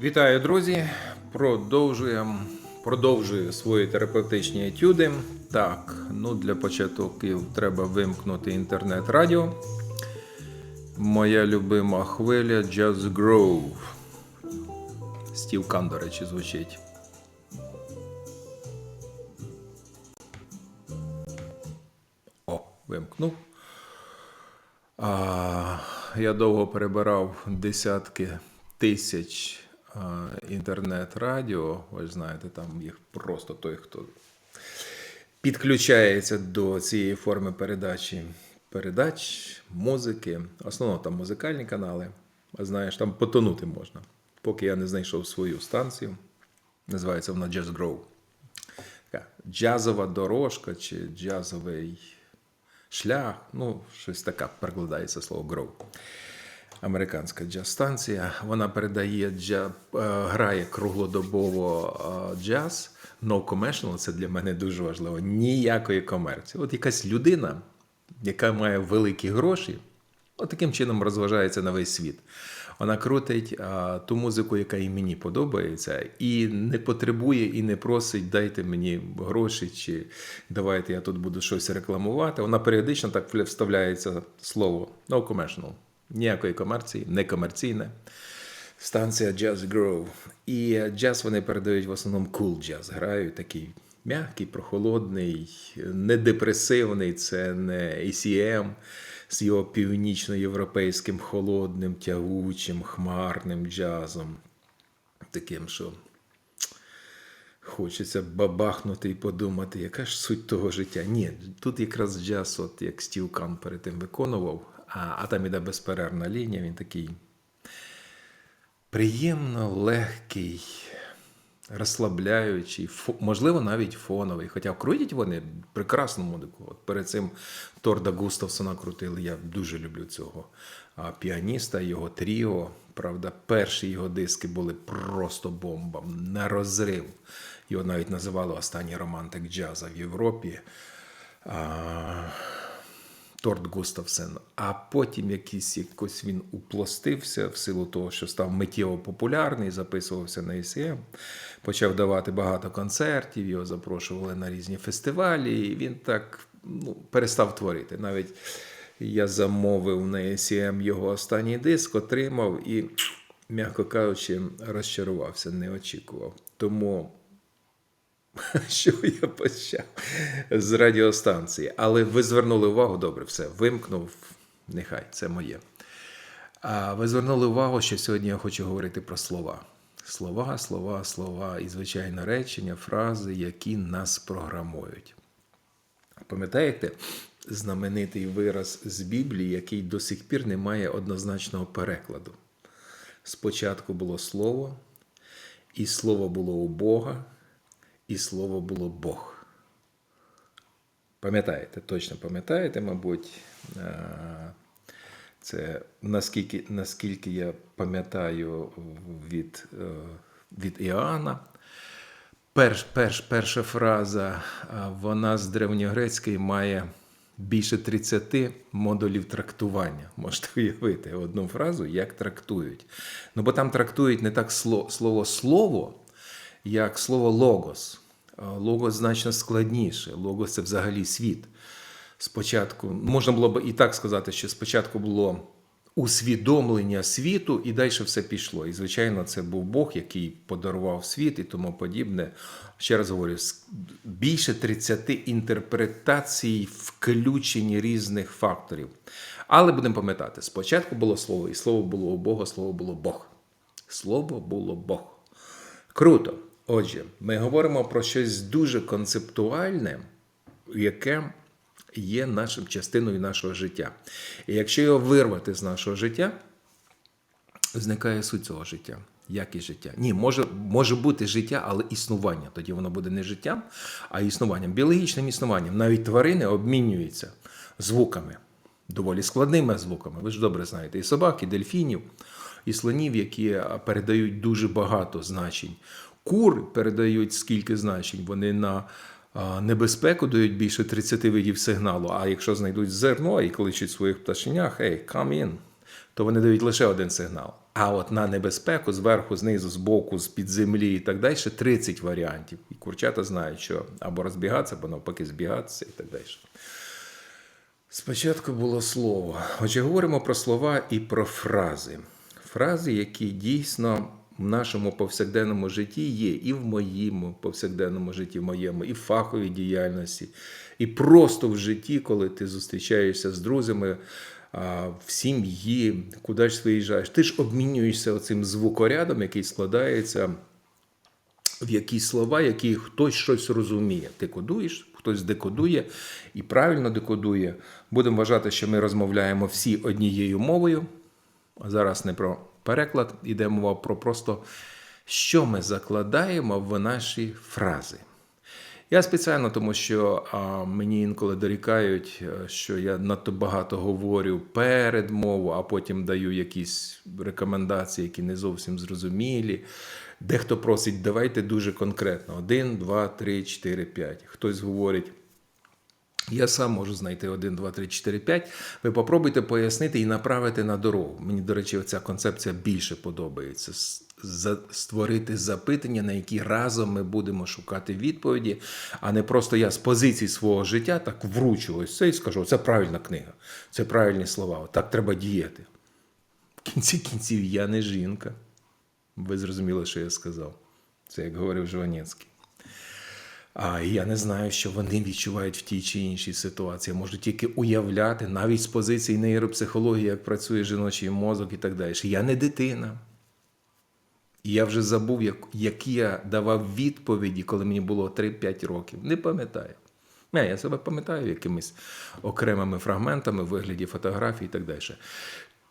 Вітаю, друзі! Продовжуємо продовжую свої терапевтичні етюди. Так, ну для початків треба вимкнути інтернет-радіо. Моя любима хвиля Jazz Grove. Стів Кан, до речі, звучить. О, вимкнув. А, я довго перебирав десятки тисяч інтернет-радіо. Ви ж знаєте, там їх просто той, хто підключається до цієї форми передачі передач, музики. Основно там музикальні канали. А знаєш, там потонути можна. Поки я не знайшов свою станцію. Називається вона Jazz Grove. Така джазова дорожка чи джазовий шлях. Ну, щось таке перекладається слово Grove. Американська джаз-станція. Вона передає джа, е, грає круглодобово е, джаз. No commercial, це для мене дуже важливо. Ніякої комерції. От якась людина, яка має великі гроші, от таким чином розважається на весь світ. Вона крутить а, ту музику, яка і мені подобається, і не потребує і не просить, дайте мені гроші, чи давайте я тут буду щось рекламувати. Вона періодично так вставляється слово no commercial. Ніякої комерції, не комерційне. Станція Jazz Grove. І джаз вони передають в основному cool джаз. Грають такий м'який, прохолодний, не депресивний, це не ACM з його північноєвропейським холодним, тягучим, хмарним джазом. Таким, що хочеться бабахнути і подумати, яка ж суть того життя. Ні, тут якраз джаз, от як Стів Кан перед тим виконував, а, там іде безперервна лінія, він такий приємно легкий, розслабляючий, можливо, навіть фоновий. Хоча крутять вони прекрасну музику. От перед цим Торда Густавсона крутили. Я дуже люблю цього піаніста, його тріо. Правда, перші його диски були просто бомба, на розрив. Його навіть називали останній романтик джаза в Європі. А, Торт Густавсен. А потім якийсь якось він уплостився в силу того, що став миттєво популярний, записувався на ECM, почав давати багато концертів, його запрошували на різні фестивалі, і він так ну, перестав творити. Навіть я замовив на ECM його останній диск, отримав і, м'яко кажучи, розчарувався, не очікував. Тому що я почав з радіостанції. Але ви звернули увагу, добре, все, вимкнув, нехай це моє. А ви звернули увагу, що сьогодні я хочу говорити про слова. Слова, слова, слова і, звичайно, речення, фрази, які нас програмують. Пам'ятаєте знаменитий вираз з Біблії, який до сих пір не має однозначного перекладу? Спочатку було слово, і слово було у Бога, і слово було Бог. Пам'ятаєте, точно пам'ятаєте, мабуть, е, це наскільки, наскільки я пам'ятаю від, е, від Іоанна. Перш, перш, перша фраза, вона з древньогрецької має більше 30 модулів трактування. Можете уявити одну фразу, як трактують. Ну, бо там трактують не так слово, слово як слово логос. Логос значно складніше. Логос це взагалі світ. Спочатку можна було б і так сказати, що спочатку було усвідомлення світу, і далі все пішло. І, звичайно, це був Бог, який подарував світ і тому подібне. Ще раз говорю, більше 30 інтерпретацій, включені різних факторів. Але будемо пам'ятати, спочатку було слово, і слово було у Бога, слово було Бог. Слово було Бог. Круто. Отже, ми говоримо про щось дуже концептуальне, яке є нашим частиною нашого життя. І якщо його вирвати з нашого життя, зникає суть цього життя. Якість життя. Ні, може, може бути життя, але існування. Тоді воно буде не життям, а існуванням, біологічним існуванням. Навіть тварини обмінюються звуками, доволі складними звуками. Ви ж добре знаєте, і собак, і дельфінів, і слонів, які передають дуже багато значень. Кур передають скільки значень. Вони на небезпеку дають більше 30 видів сигналу. А якщо знайдуть зерно і кличуть своїх пташенях, hey, come in, то вони дають лише один сигнал. А от на небезпеку зверху, знизу, збоку, з-під землі і так далі 30 варіантів. І курчата знають, що або розбігатися, або навпаки збігатися і так далі. Спочатку було слово. Отже, говоримо про слова і про фрази. Фрази, які дійсно в нашому повсякденному житті є, і в моєму повсякденному житті, в моєму, і в фаховій діяльності, і просто в житті, коли ти зустрічаєшся з друзями в сім'ї, куди ж виїжджаєш. Ти ж обмінюєшся оцим звукорядом, який складається в якісь слова, які хтось щось розуміє. Ти кодуєш, хтось декодує і правильно декодує. Будемо вважати, що ми розмовляємо всі однією мовою. А зараз не про переклад, йде мова про просто, що ми закладаємо в наші фрази. Я спеціально, тому що а, мені інколи дорікають, е, що я надто багато говорю перед мовою, а потім даю якісь рекомендації, які не зовсім зрозумілі. Дехто просить, давайте дуже конкретно: один, два, три, чотири, п'ять. Хтось говорить. Я сам можу знайти 1, 2, 3, 4, 5. Ви попробуйте пояснити і направити на дорогу. Мені, до речі, ця концепція більше подобається. Створити запитання, на які разом ми будемо шукати відповіді, а не просто я з позиції свого життя так вручу ось це і скажу: це правильна книга, це правильні слова, так треба діяти. В кінці кінців я не жінка. Ви зрозуміли, що я сказав. Це як говорив Жванецький. А я не знаю, що вони відчувають в тій чи іншій ситуації. Можу тільки уявляти, навіть з позиції нейропсихології, як працює жіночий мозок і так далі. Я не дитина. І я вже забув, як, які я давав відповіді, коли мені було 3-5 років. Не пам'ятаю. Не, я себе пам'ятаю якимись окремими фрагментами вигляді фотографій і так далі.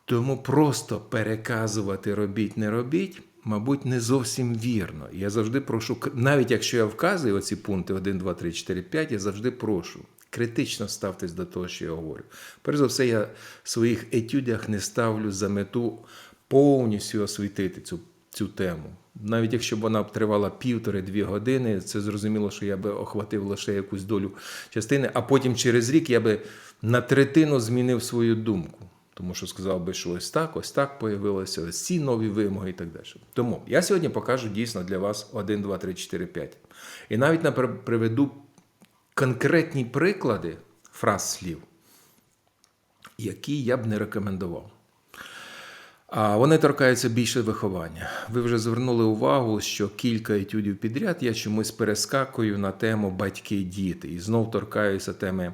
Тому просто переказувати робіть, не робіть, мабуть, не зовсім вірно. Я завжди прошу, навіть якщо я вказую оці пункти 1, 2, 3, 4, 5, я завжди прошу. Критично ставтесь до того, що я говорю. Перш за все, я в своїх етюдях не ставлю за мету повністю освітити цю, цю тему. Навіть якщо б вона б тривала півтори-дві години, це зрозуміло, що я би охватив лише якусь долю частини, а потім через рік я би на третину змінив свою думку. Тому що сказав би, що ось так, ось так появилося, ось ці нові вимоги і так далі. Тому я сьогодні покажу дійсно для вас 1, 2, 3, 4, 5. І навіть приведу конкретні приклади фраз слів, які я б не рекомендував. А вони торкаються більше виховання. Ви вже звернули увагу, що кілька етюдів підряд я чомусь перескакую на тему батьки-діти і знов торкаюся теми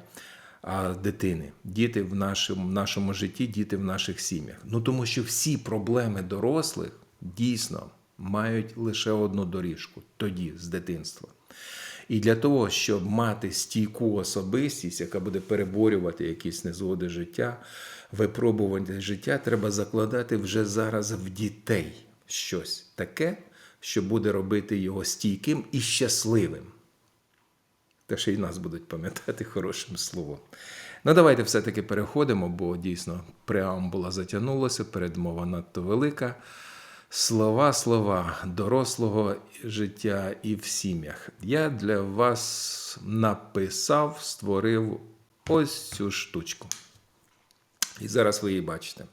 дитини. Діти в нашому, нашому житті, діти в наших сім'ях. Ну тому що всі проблеми дорослих дійсно мають лише одну доріжку тоді, з дитинства. І для того, щоб мати стійку особистість, яка буде переборювати якісь незгоди життя, випробування життя, треба закладати вже зараз в дітей щось таке, що буде робити його стійким і щасливим. Та ще й нас будуть пам'ятати хорошим словом. Ну, давайте все-таки переходимо, бо дійсно преамбула затягнулася, передмова надто велика. Слова, слова дорослого життя і в сім'ях. Я для вас написав, створив ось цю штучку. І зараз ви її бачите.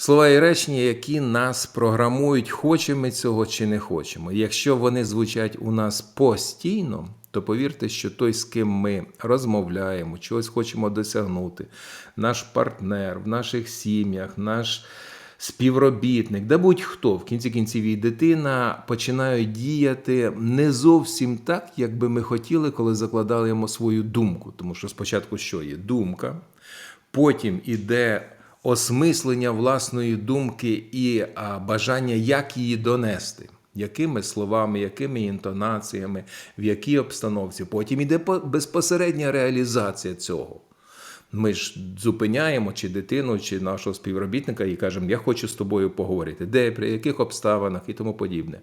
Слова і речення, які нас програмують, хочемо ми цього чи не хочемо. Якщо вони звучать у нас постійно, то повірте, що той, з ким ми розмовляємо, чогось хочемо досягнути, наш партнер в наших сім'ях, наш співробітник, да будь-хто в кінці кінців і дитина починають діяти не зовсім так, як би ми хотіли, коли закладали йому свою думку. Тому що спочатку що є? Думка, потім іде осмислення власної думки і бажання, як її донести. Якими словами, якими інтонаціями, в якій обстановці. Потім іде по- безпосередня реалізація цього. Ми ж зупиняємо чи дитину, чи нашого співробітника і кажемо, я хочу з тобою поговорити, де, при яких обставинах і тому подібне.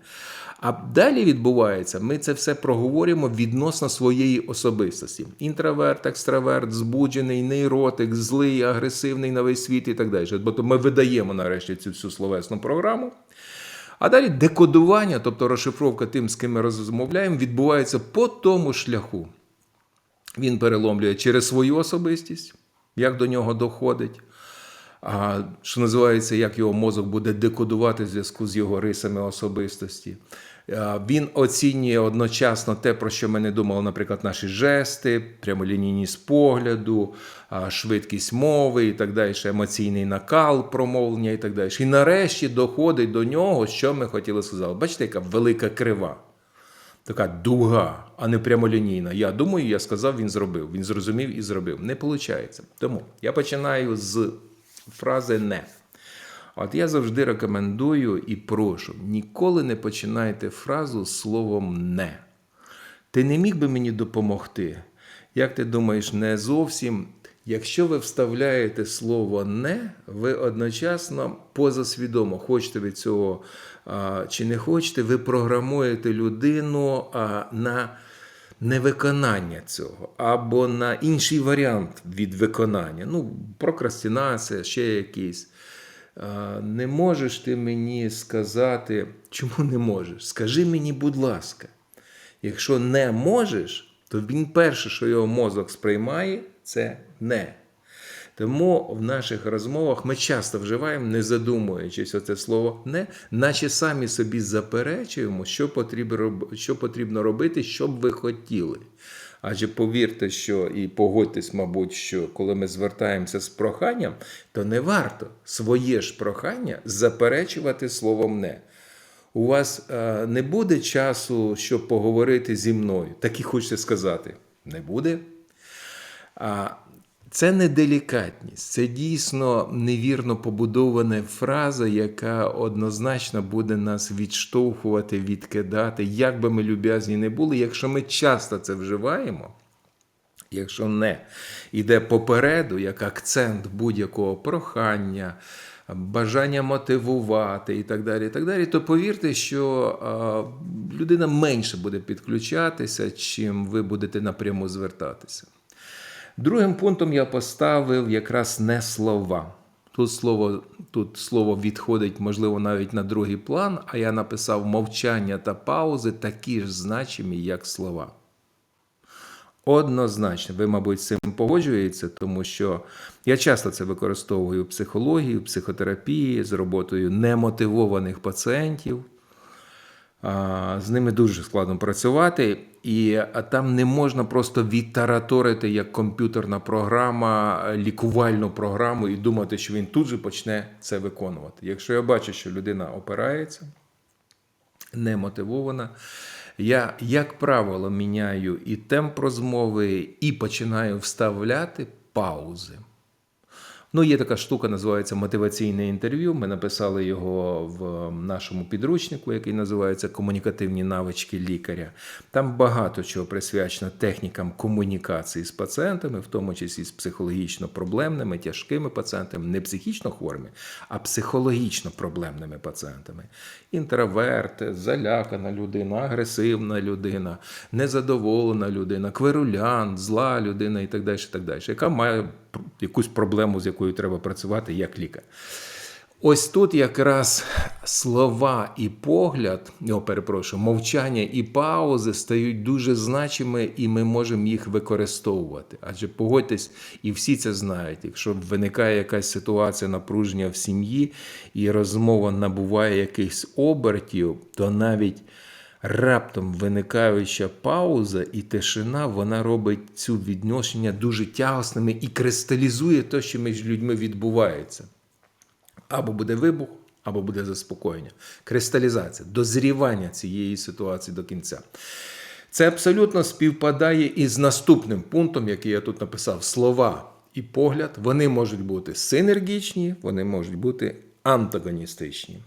А далі відбувається, ми це все проговорюємо відносно своєї особистості. Інтроверт, екстраверт, збуджений, нейротик, злий, агресивний на весь світ і так далі. Бо ми видаємо нарешті цю всю словесну програму. А далі декодування, тобто розшифровка тим, з ким ми розмовляємо, відбувається по тому шляху. Він переломлює через свою особистість, як до нього доходить. а, що називається, як його мозок буде декодувати в зв'язку з його рисами особистості. Він оцінює одночасно те, про що ми не думали, наприклад, наші жести, прямолінійність погляду, швидкість мови і так далі, емоційний накал промовлення і так далі. І нарешті доходить до нього, що ми хотіли сказати. Бачите, яка велика крива. Така дуга, а не прямолінійна. Я думаю, я сказав, він зробив. Він зрозумів і зробив. Не виходить. Тому я починаю з фрази не. От я завжди рекомендую і прошу: ніколи не починайте фразу словом не. Ти не міг би мені допомогти? Як ти думаєш, не зовсім. Якщо ви вставляєте слово не, ви одночасно позасвідомо, хочете ви цього чи не хочете, ви програмуєте людину на невиконання цього, або на інший варіант від виконання. Ну, прокрастинація, ще якийсь. Не можеш ти мені сказати, чому не можеш? Скажи мені, будь ласка, якщо не можеш, то він перше, що його мозок сприймає, це не. Тому в наших розмовах ми часто вживаємо, не задумуючись оце слово не, наче самі собі заперечуємо, що потрібно, що потрібно робити, що б ви хотіли. Адже повірте, що і погодьтесь, мабуть, що коли ми звертаємося з проханням, то не варто своє ж прохання заперечувати словом не. У вас е, не буде часу, щоб поговорити зі мною. Так і хочете сказати. Не буде. А це не делікатність, це дійсно невірно побудована фраза, яка однозначно буде нас відштовхувати, відкидати, як би ми люб'язні не були, якщо ми часто це вживаємо. Якщо не йде попереду як акцент будь-якого прохання, бажання мотивувати і так далі, і так далі, то повірте, що людина менше буде підключатися, чим ви будете напряму звертатися. Другим пунктом я поставив якраз не слова. Тут слово, тут слово відходить, можливо, навіть на другий план, а я написав мовчання та паузи такі ж значимі, як слова. Однозначно, ви, мабуть, з цим погоджуєтеся, тому що я часто це використовую в психології, в психотерапії з роботою немотивованих пацієнтів. З ними дуже складно працювати, і там не можна просто відтараторити як комп'ютерна програма, лікувальну програму і думати, що він тут же почне це виконувати. Якщо я бачу, що людина опирається, не мотивована, я, як правило, міняю і темп розмови, і починаю вставляти паузи. Ну, є така штука, називається мотиваційне інтерв'ю. Ми написали його в нашому підручнику, який називається Комунікативні навички лікаря. Там багато чого присвячено технікам комунікації з пацієнтами, в тому числі з психологічно проблемними, тяжкими пацієнтами, не психічно хворими, а психологічно проблемними пацієнтами. Інтроверт, залякана людина, агресивна людина, незадоволена людина, кверулянт, зла людина і так далі, так далі, яка має якусь проблему, з якою треба працювати як лікар. Ось тут якраз слова і погляд, о, перепрошую, мовчання і паузи стають дуже значими, і ми можемо їх використовувати. Адже погодьтесь, і всі це знають. Якщо виникає якась ситуація напруження в сім'ї, і розмова набуває якихось обертів, то навіть раптом виникаюча пауза і тишина, вона робить цю відношення дуже тягосними і кристалізує те, що між людьми відбувається. Або буде вибух, або буде заспокоєння. Кристалізація, дозрівання цієї ситуації до кінця. Це абсолютно співпадає із наступним пунктом, який я тут написав: слова і погляд, вони можуть бути синергічні, вони можуть бути антагоністичні.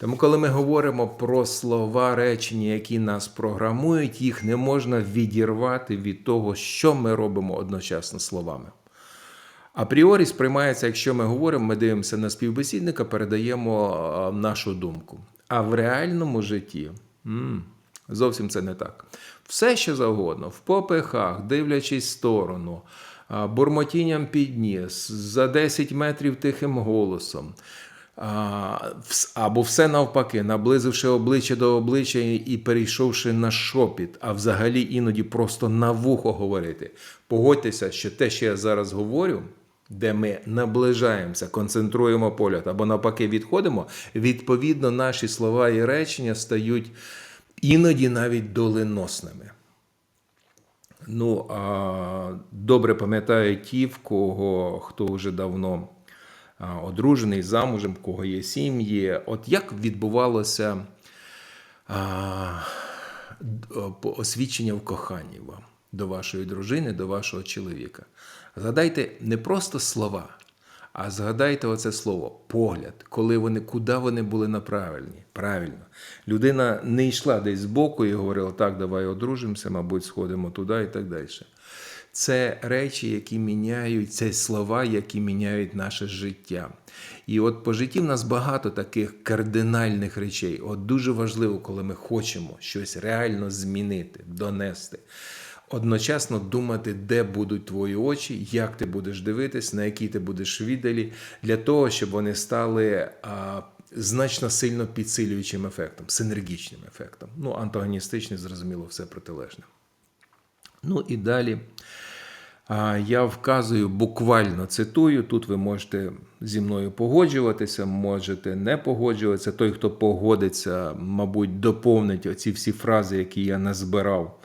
Тому, коли ми говоримо про слова речення, які нас програмують, їх не можна відірвати від того, що ми робимо одночасно словами. Апріорі сприймається, якщо ми говоримо, ми дивимося на співбесідника, передаємо нашу думку. А в реальному житті м, зовсім це не так. Все, що завгодно, в попихах, дивлячись сторону, бурмотінням підніс, за 10 метрів тихим голосом. Або все навпаки, наблизивши обличчя до обличчя і- перейшовши на шопіт, а взагалі іноді просто на вухо говорити. Погодьтеся, що те, що я зараз говорю, де ми наближаємося, концентруємо погляд або навпаки відходимо, відповідно, наші слова і речення стають іноді навіть доленосними. Ну, а добре пам'ятаю ті, в кого хто вже давно одружений, замужем, в кого є сім'ї. От як відбувалося освідчення в коханні вам до вашої дружини, до вашого чоловіка? Згадайте не просто слова, а згадайте оце слово погляд, коли вони, куди вони були направлені. Правильно. Людина не йшла десь збоку і говорила, так, давай одружимося, мабуть, сходимо туди і так далі. Це речі, які міняють, це слова, які міняють наше життя. І от по житті в нас багато таких кардинальних речей. От дуже важливо, коли ми хочемо щось реально змінити, донести. Одночасно думати, де будуть твої очі, як ти будеш дивитись, на які ти будеш віддалі, для того, щоб вони стали а, значно сильно підсилюючим ефектом, синергічним ефектом. Ну, антагоністичний, зрозуміло, все протилежне. Ну і далі я вказую, буквально цитую. Тут ви можете зі мною погоджуватися, можете не погоджуватися. Той, хто погодиться, мабуть, доповнить оці всі фрази, які я назбирав,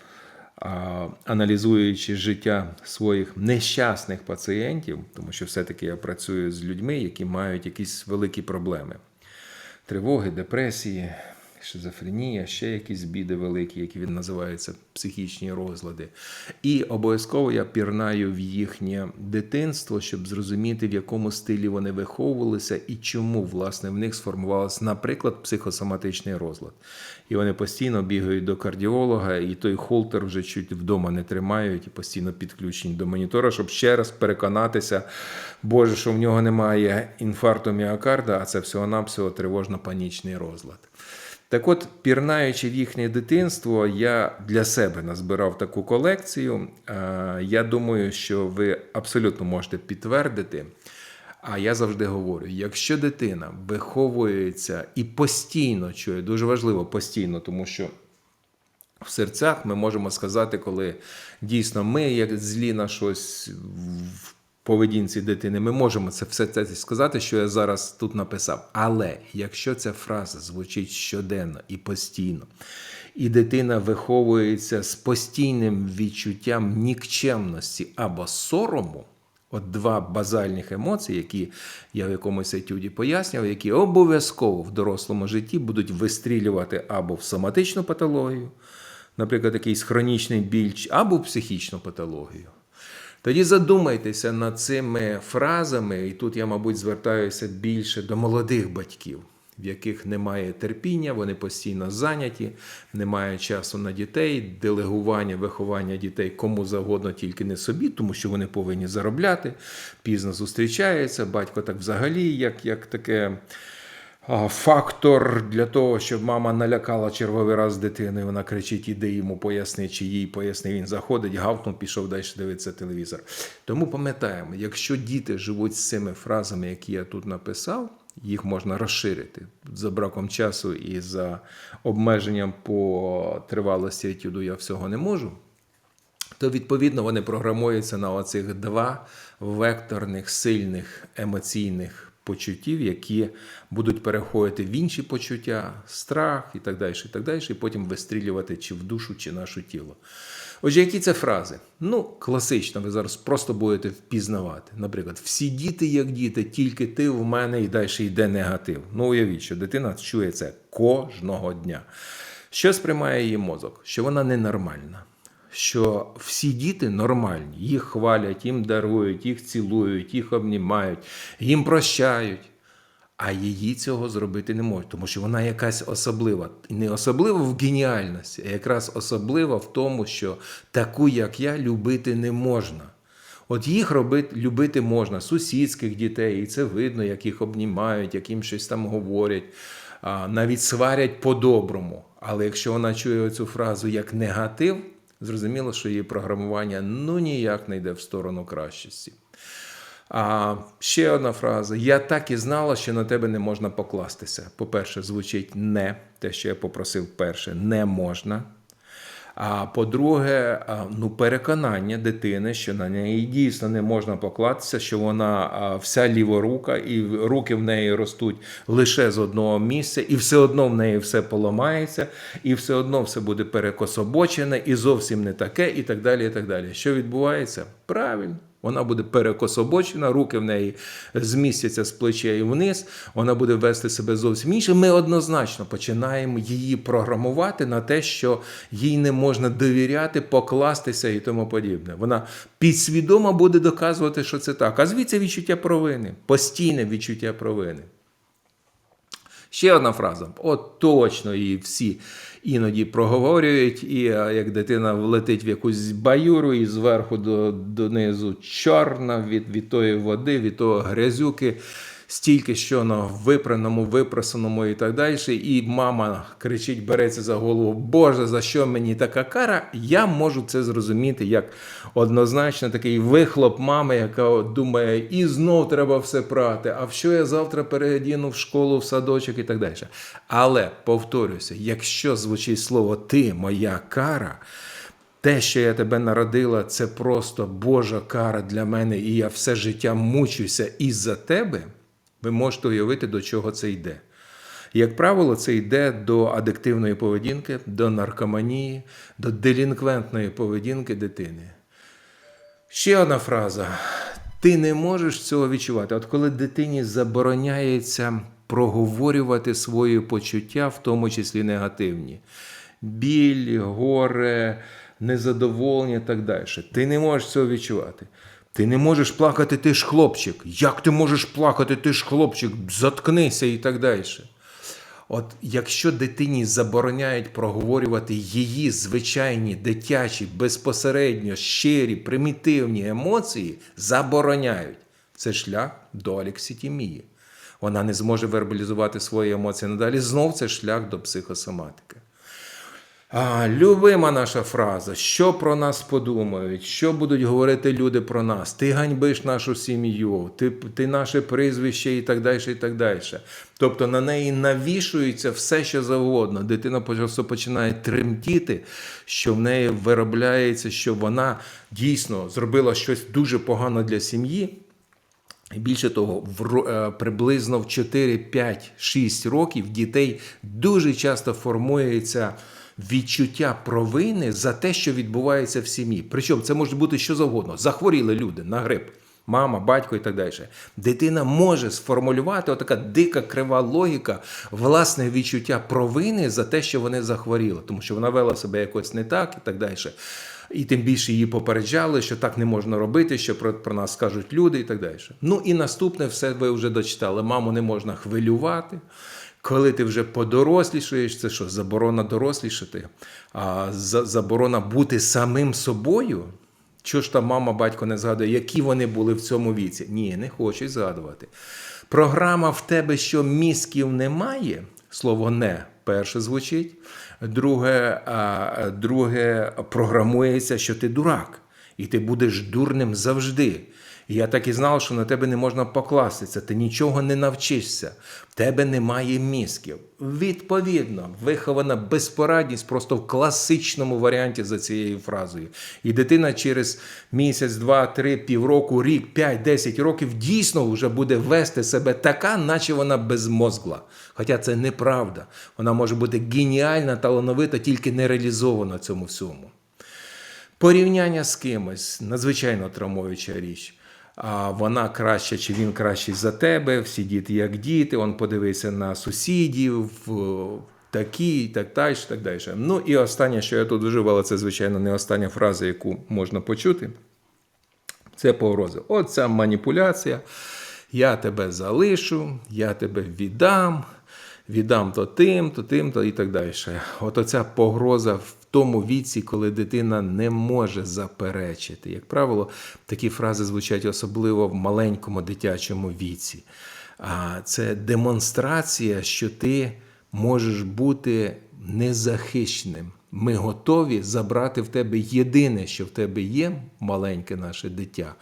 аналізуючи життя своїх нещасних пацієнтів, тому що все-таки я працюю з людьми, які мають якісь великі проблеми. Тривоги, депресії, шизофренія, ще якісь біди великі, які він називається психічні розлади. І обов'язково я пірнаю в їхнє дитинство, щоб зрозуміти, в якому стилі вони виховувалися і чому, власне, в них сформувався, наприклад, психосоматичний розлад. І вони постійно бігають до кардіолога, і той холтер вже чуть вдома не тримають, і постійно підключені до монітора, щоб ще раз переконатися, Боже, що в нього немає інфаркту міокарда, а це всього-навсього тривожно-панічний розлад. Так от, пірнаючи в їхнє дитинство, я для себе назбирав таку колекцію. Е, Я думаю, що ви абсолютно можете підтвердити. А я завжди говорю: якщо дитина виховується і постійно чує, дуже важливо постійно, тому що в серцях ми можемо сказати, коли дійсно ми, як злі на щось поведінці дитини, ми можемо це все це сказати, що я зараз тут написав. Але якщо ця фраза звучить щоденно і постійно, і дитина виховується з постійним відчуттям нікчемності або сорому. От два базальних емоції, які я в якомусь етюді пояснював, які обов'язково в дорослому житті будуть вистрілювати або в соматичну патологію, наприклад, якийсь хронічний біль, або в психічну патологію. Тоді задумайтеся над цими фразами, і тут я, мабуть, звертаюся більше до молодих батьків, в яких немає терпіння, вони постійно зайняті, немає часу на дітей, делегування, виховання дітей кому завгодно, тільки не собі, тому що вони повинні заробляти, пізно зустрічаються. Батько так взагалі, як, як таке. Фактор для того, щоб мама налякала черговий раз дитину, вона кричить: іди йому поясни, чи їй поясни. Він заходить, гавкнув, пішов далі дивитися телевізор. Тому пам'ятаємо, якщо діти живуть з цими фразами, які я тут написав, їх можна розширити за браком часу і за обмеженням по тривалості етюду я всього не можу то відповідно вони програмуються на оцих два векторних сильних емоційних почуттів, які будуть переходити в інші почуття, страх і так далі, і так далі, і потім вистрілювати чи в душу, чи наше тіло. Отже, які це фрази? Ну, класично, ви зараз просто будете впізнавати. Наприклад, всі діти як діти, тільки ти в мене і далі йде негатив. Ну, уявіть, що дитина чує це кожного дня. Що сприймає її мозок? Що вона ненормальна що всі діти нормальні, їх хвалять, їм дарують, їх цілують, їх обнімають, їм прощають. А її цього зробити не можуть, тому що вона якась особлива. Не особлива в геніальності, а якраз особлива в тому, що таку, як я, любити не можна. От їх робити, любити можна, сусідських дітей, і це видно, як їх обнімають, як їм щось там говорять, навіть сварять по-доброму. Але якщо вона чує цю фразу як негатив, зрозуміло, що її програмування ну ніяк не йде в сторону кращості. А ще одна фраза: я так і знала, що на тебе не можна покластися. По-перше, звучить не те, що я попросив перше, не можна. А по-друге, ну, переконання дитини, що на неї дійсно не можна поклатися, що вона вся ліворука, і руки в неї ростуть лише з одного місця, і все одно в неї все поламається, і все одно все буде перекособочене, і зовсім не таке, і так далі. і так далі. Що відбувається? Правильно. Вона буде перекособочена, руки в неї змістяться з плечей вниз, вона буде вести себе зовсім інше. Ми однозначно починаємо її програмувати на те, що їй не можна довіряти, покластися і тому подібне. Вона підсвідомо буде доказувати, що це так. А звідси відчуття провини, постійне відчуття провини. Ще одна фраза. От точно її всі іноді проговорюють, і як дитина влетить в якусь баюру і зверху до, донизу чорна від, від тої води, від того грязюки, стільки що на випраному, випросаному і так далі. І мама кричить, береться за голову, Боже, за що мені така кара? Я можу це зрозуміти як однозначно такий вихлоп мами, яка думає, і знов треба все прати. А в що я завтра переодіну в школу, в садочок і так далі. Але повторюся, якщо звучить слово ти, моя кара. Те, що я тебе народила, це просто Божа кара для мене, і я все життя мучуся із-за тебе. Ви можете уявити, до чого це йде. Як правило, це йде до адиктивної поведінки, до наркоманії, до делінквентної поведінки дитини. Ще одна фраза. Ти не можеш цього відчувати. От коли дитині забороняється проговорювати свої почуття, в тому числі негативні: біль, горе, незадоволення і так далі. Ти не можеш цього відчувати. Ти не можеш плакати, ти ж хлопчик. Як ти можеш плакати, ти ж хлопчик, заткнися і так далі. От якщо дитині забороняють проговорювати її звичайні дитячі, безпосередньо щирі, примітивні емоції, забороняють. Це шлях до алекситімії. Вона не зможе вербалізувати свої емоції надалі. Знов це шлях до психосоматики. А, любима наша фраза, що про нас подумають, що будуть говорити люди про нас, ти ганьбиш нашу сім'ю, ти, ти наше прізвище і так далі. і так далі. Тобто на неї навішується все, що завгодно. Дитина просто починає тремтіти, що в неї виробляється, що вона дійсно зробила щось дуже погано для сім'ї. І більше того, в, е, приблизно в 4, 5, 6 років дітей дуже часто формується відчуття провини за те, що відбувається в сім'ї. Причому це може бути що завгодно. Захворіли люди на грип. Мама, батько і так далі. Дитина може сформулювати отака дика крива логіка власне відчуття провини за те, що вони захворіли, тому що вона вела себе якось не так і так далі. І тим більше її попереджали, що так не можна робити, що про, про нас скажуть люди і так далі. Ну і наступне все ви вже дочитали. Маму не можна хвилювати. Коли ти вже подорослішаєш, це що, заборона дорослішати, а за- заборона бути самим собою. Чого ж там мама, батько не згадує, які вони були в цьому віці? Ні, не хочуть згадувати. Програма в тебе, що мізків немає, слово не перше звучить. Друге, друге програмується, що ти дурак, і ти будеш дурним завжди. І я так і знав, що на тебе не можна покластися, ти нічого не навчишся, в тебе немає мізків. Відповідно, вихована безпорадність просто в класичному варіанті за цією фразою. І дитина через місяць, два, три, півроку, рік, п'ять, десять років дійсно вже буде вести себе така, наче вона безмозгла. Хоча це неправда. Вона може бути геніальна, талановита, тільки не реалізована цьому всьому. Порівняння з кимось надзвичайно травмуюча річ. А вона краща, чи він кращий за тебе, всі діти як діти, он подивися на сусідів, такі, і так далі, так далі. Ну і останнє, що я тут вжив, але це, звичайно, не остання фраза, яку можна почути. Це погрози. Оця маніпуляція. Я тебе залишу, я тебе віддам, віддам то тим, то тим, то і так далі. От оця погроза в тому віці, коли дитина не може заперечити. Як правило, такі фрази звучать особливо в маленькому дитячому віці. Це демонстрація, що ти можеш бути незахищеним. Ми готові забрати в тебе єдине, що в тебе є, маленьке наше дитя,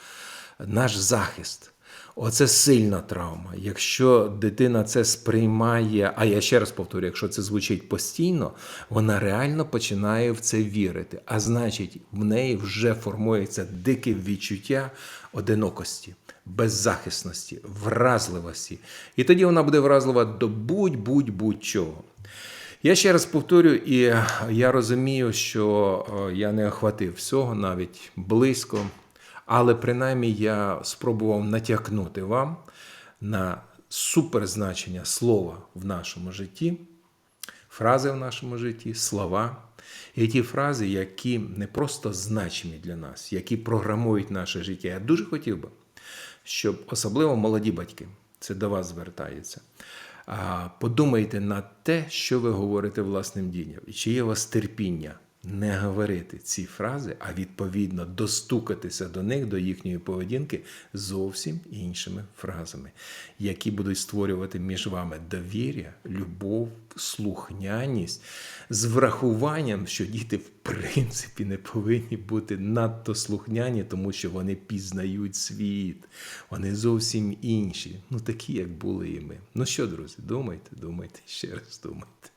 наш захист. Оце сильна травма. Якщо дитина це сприймає, а я ще раз повторю, якщо це звучить постійно, вона реально починає в це вірити. А значить, в неї вже формується дике відчуття одинокості, беззахисності, вразливості. І тоді вона буде вразлива до будь-будь-будь-чого. Я ще раз повторю, і я розумію, що е, я не охватив всього навіть близько, але принаймні я спробував натякнути вам на суперзначення слова в нашому житті, фрази в нашому житті, слова. І ті фрази, які не просто значимі для нас, які програмують наше життя. Я дуже хотів би, щоб особливо молоді батьки, це до вас звертається. Подумайте над те, що ви говорите власним дітям, і чи є у вас терпіння не говорити ці фрази, а відповідно достукатися до них, до їхньої поведінки зовсім іншими фразами, які будуть створювати між вами довір'я, любов, слухняність з врахуванням, що діти в принципі не повинні бути надто слухняні, тому що вони пізнають світ, вони зовсім інші, ну такі, як були і ми. Ну що, друзі, думайте, думайте, ще раз думайте.